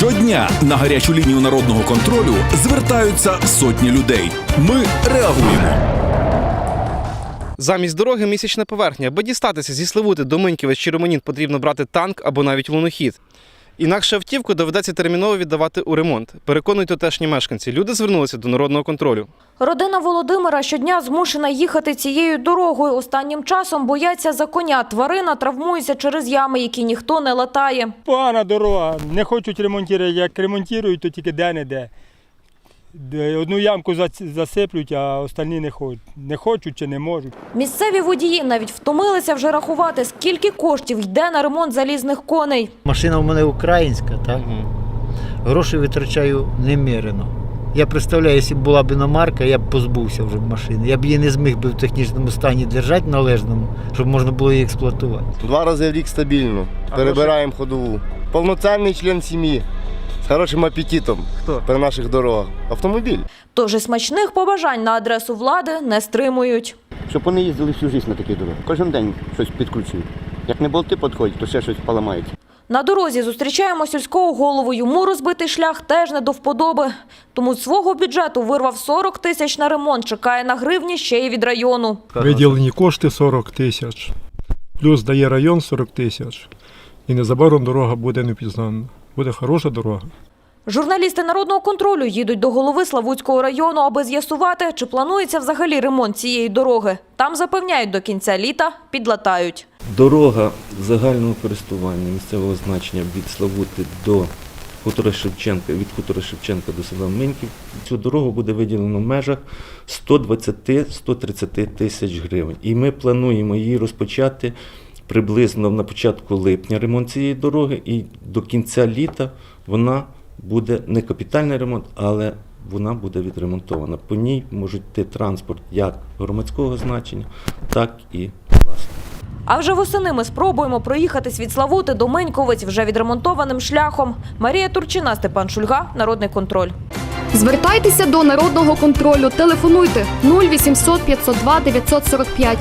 Щодня на гарячу лінію народного контролю звертаються сотні людей. Ми реагуємо. Замість дороги місячна поверхня. Аби дістатися зі Славути до Миньківець чи Романін потрібно брати танк або навіть лунохід. Інакше автівку доведеться терміново віддавати у ремонт. Переконують тутешні мешканці. Люди звернулися до народного контролю. Родина Володимира щодня змушена їхати цією дорогою. Останнім часом бояться за коня. Тварина травмується через ями, які ніхто не латає. Погана дорога. Не хочуть ремонтувати. Як ремонтують, то тільки де-не-де. Одну ямку засиплють, а остальні не хочуть. Не хочуть чи не можуть. Місцеві водії навіть втомилися вже рахувати, скільки коштів йде на ремонт залізних коней. Машина в мене українська, так? Гроші витрачаю немірено. Я представляю, якщо б була б іномарка, я б позбувся вже машини. Я б її не зміг би в технічному стані держати належному, щоб можна було її експлуатувати. Два рази в рік стабільно. Перебираємо ходову. Повноцінний член сім'ї хорошим апетитом Хто? при наших дорогах. Автомобіль. Тож і смачних побажань на адресу влади не стримують. щоб вони їздили всю життя на такій дорозі. Кожен день щось підкручують. Як не болти підходять, то ще щось поламають. На дорозі зустрічаємо сільського голову. Йому розбитий шлях теж не до вподоби. Тому з свого бюджету вирвав 40 тисяч на ремонт. Чекає на гривні ще й від району. Виділені кошти 40 тисяч. Плюс дає район 40 тисяч. І незабаром дорога буде непізнана. Буде хороша дорога. Журналісти народного контролю їдуть до голови Славутського району, аби з'ясувати, чи планується взагалі ремонт цієї дороги. Там запевняють, до кінця літа підлатають. Дорога загального користування місцевого значення від Славути до хутора Шевченка, від хутора Шевченка до села Миньків. Цю дорогу буде виділено в межах 120-130 тисяч гривень. І ми плануємо її розпочати приблизно на початку липня ремонт цієї дороги, і до кінця літа вона буде не капітальний ремонт, але вона буде відремонтована. По ній може йти транспорт як громадського значення, так і власного. А вже восени ми спробуємо проїхатись від Славути до Меньковиць вже відремонтованим шляхом. Марія Турчина, Степан Шульга, Народний контроль. Звертайтеся до народного контролю. Телефонуйте 0800 502 945